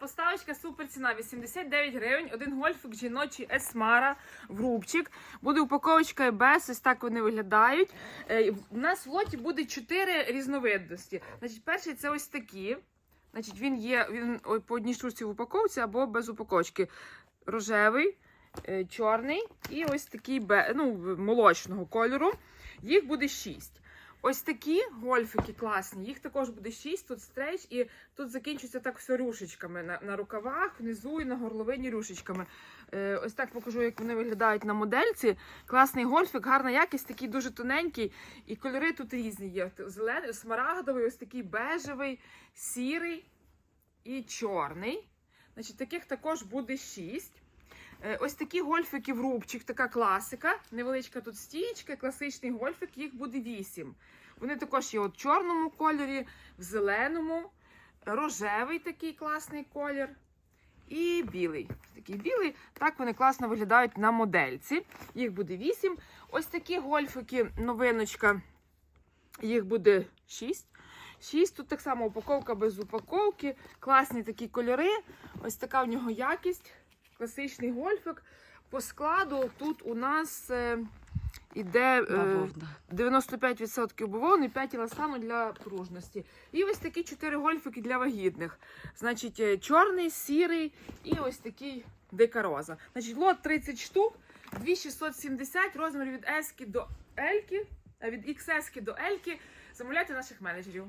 поставочка, супер ціна 89 гривень. Один гольфик жіночий Есмара в рубчик. Буде упаковочка без, ось так вони виглядають. Е, У нас в лоті буде 4 різновидності. Значить, перший це ось такі. Значить, він є він по одній штучці в упаковці або без упаковочки. Рожевий, е, чорний і ось такий ну, молочного кольору. Їх буде 6. Ось такі гольфики класні, їх також буде 6, тут стрейч, і тут закінчується так все рюшечками на, на рукавах, внизу і на горловині рюшечками. Е, ось так покажу, як вони виглядають на модельці. Класний гольфик, гарна якість, такий дуже тоненький. І кольори тут різні є. Зелений, смарагдовий, ось такий бежевий, сірий і чорний. Значить, таких також буде 6. Е, Ось такі гольфики в рубчик, така класика. Невеличка тут стієчка, класичний гольфик, їх буде 8. Вони також є в чорному кольорі, в зеленому, рожевий такий класний колір. І білий. Такий білий. Так вони класно виглядають на модельці. Їх буде 8. Ось такі гольфики, новиночка. Їх буде 6. 6. Тут так само упаковка без упаковки. Класні такі кольори. Ось така в нього якість. Класичний гольфик. По складу тут у нас е, іде е, Бавовна. 95% бавовни, 5 еластану для пружності. І ось такі 4 гольфики для вагітних. Значить, е, чорний, сірий і ось такий дика роза. Значить, лот 30 штук, 2670, розмір від S до L, а від XS до L. Замовляйте наших менеджерів.